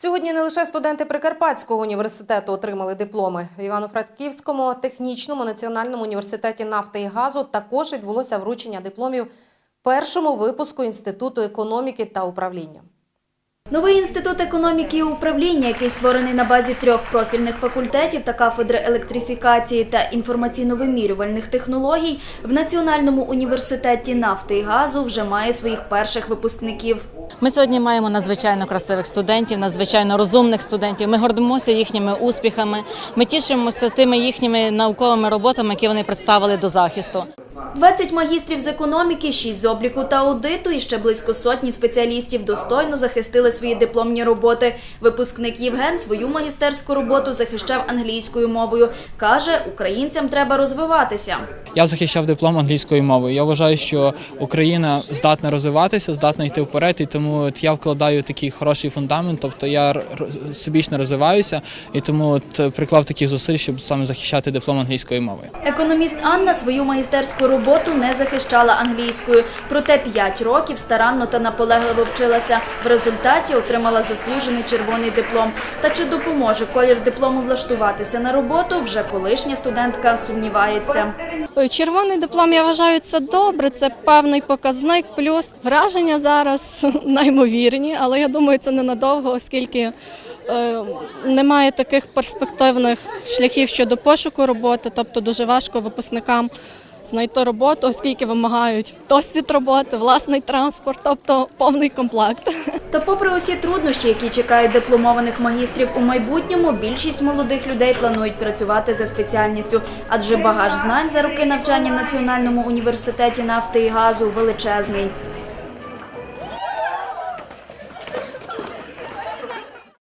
Сьогодні не лише студенти Прикарпатського університету отримали дипломи. В Івано-Франківському технічному національному університеті нафти і газу також відбулося вручення дипломів першому випуску Інституту економіки та управління. Новий інститут економіки і управління, який створений на базі трьох профільних факультетів та кафедри електрифікації та інформаційно-вимірювальних технологій, в Національному університеті нафти і газу вже має своїх перших випускників. Ми сьогодні маємо надзвичайно красивих студентів, надзвичайно розумних студентів. Ми гордимося їхніми успіхами. Ми тішимося тими їхніми науковими роботами, які вони представили до захисту. 20 магістрів з економіки, 6 з обліку та аудиту і ще близько сотні спеціалістів достойно захистили свої дипломні роботи. Випускник Євген свою магістерську роботу захищав англійською мовою. Каже, українцям треба розвиватися. Я захищав диплом англійською мовою. Я вважаю, що Україна здатна розвиватися, здатна йти вперед, і тому я вкладаю такий хороший фундамент. Тобто я всебічно розвиваюся, і тому от е, приклав таких зусиль, щоб саме захищати диплом англійської мови. Економіст Анна свою магістерську роботу не захищала англійською, проте 5 років старанно та наполегливо вчилася. В результаті отримала заслужений червоний диплом. Та чи допоможе колір диплому влаштуватися на роботу, вже колишня студентка сумнівається. Червоний диплом я вважаю це добре, це певний показник. Плюс враження зараз неймовірні, але я думаю, це ненадовго, оскільки е, немає таких перспективних шляхів щодо пошуку роботи, тобто дуже важко випускникам знайти роботу, оскільки вимагають досвід роботи, власний транспорт, тобто повний комплект. Та попри усі труднощі, які чекають дипломованих магістрів у майбутньому, більшість молодих людей планують працювати за спеціальністю, адже багаж знань за роки навчання в Національному університеті нафти і газу величезний.